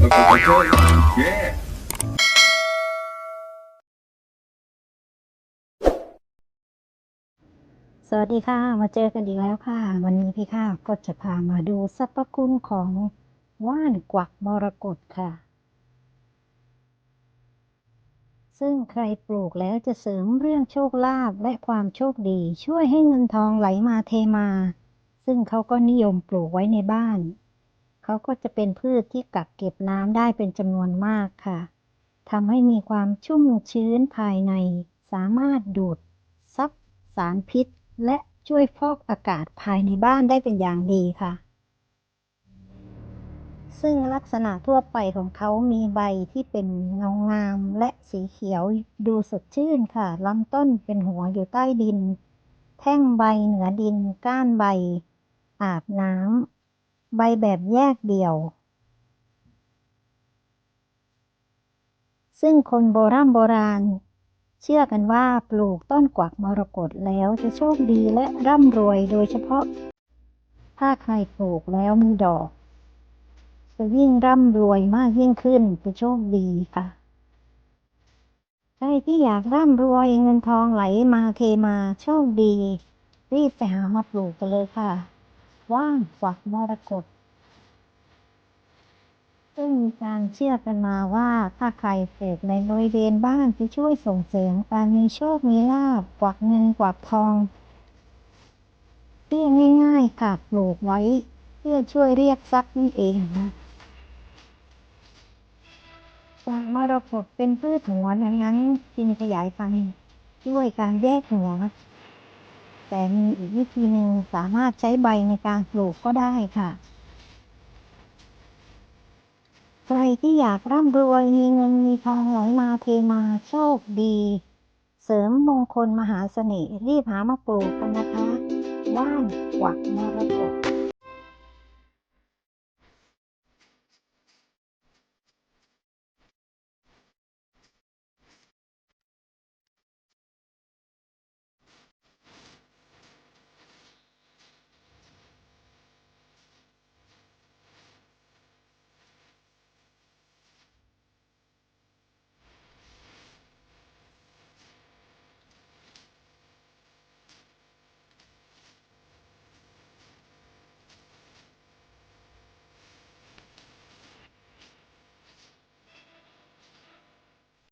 สวัสดีค่ะ มาเจอกันอีกแล้วค่ะ วันนี้พี่ข้าก็จะพามาดูสรรพคุณของว่านกวักมรกตค่ะ ซึ่งใครปลูกแล้วจะเสริมเรื่องโชคลาภและความโชคดี ช่วยให้เงินทองไหลมาเทมา ซึ่งเขาก็นิยมปลูกไว้ในบ้าน เขาก็จะเป็นพืชที่กักเก็บน้ำได้เป็นจำนวนมากค่ะ ทำให้มีความชุ่มชื้นภายใน สามารถดูดซับสารพิษ และช่วยฟอกอากาศภายในบ้านได้เป็นอย่างดีค่ะ ซึ่งลักษณะทั่วไปของเขามีใบที่เป็นเงางามและสีเขียวดูสดชื่นค่ะลำต้นเป็นหัวอยู่ใต้ดิน แท่งใบเหนือดิน ก้านใบ อาบน้ำ ใบแบบแยกเดี่ยว ซึ่งคนโบราณโบราณ เชื่อกันว่าปลูกต้นกวักมรกตแล้วจะโชคดีและร่ำรวยโดยเฉพาะ ถ้าใครปลูกแล้วมีดอก จะยิ่งร่ำรวยมากยิ่งขึ้นจะโชคดีค่ะใครที่อยากร่ำรวยเงินทองไหลมาเทมาโชคดี รีบไปหามาปลูกกันเลยค่ะ ว่านกวักมรกตซึ่งมีการเชื่อกันมาว่า ถ้าใครปลูกในบริเวณบ้านจะช่วยส่งเสริมการมีโชค มีลาบกวักเงินกวักทองเรียกง่ายๆค่ะปลูกไว้ เพื่อช่วยเรียกทรัพย์นั่เองนะกวักมรกตเป็นพืชหัวดังนั้นจึงขยายพันธุ์ด้วยการแยกหัว แต่มีอีกวิธีหนึ่งสามารถใช้ใบในการปลูกก็ได้ค่ะ ใครที่อยากร่ำรวยมีเงินมีทองไหลมาเทมาโชคดี เสริมมงคลมหาเสน่ห์รีบหามาปลูกกันนะคะบ้านกวักมรกต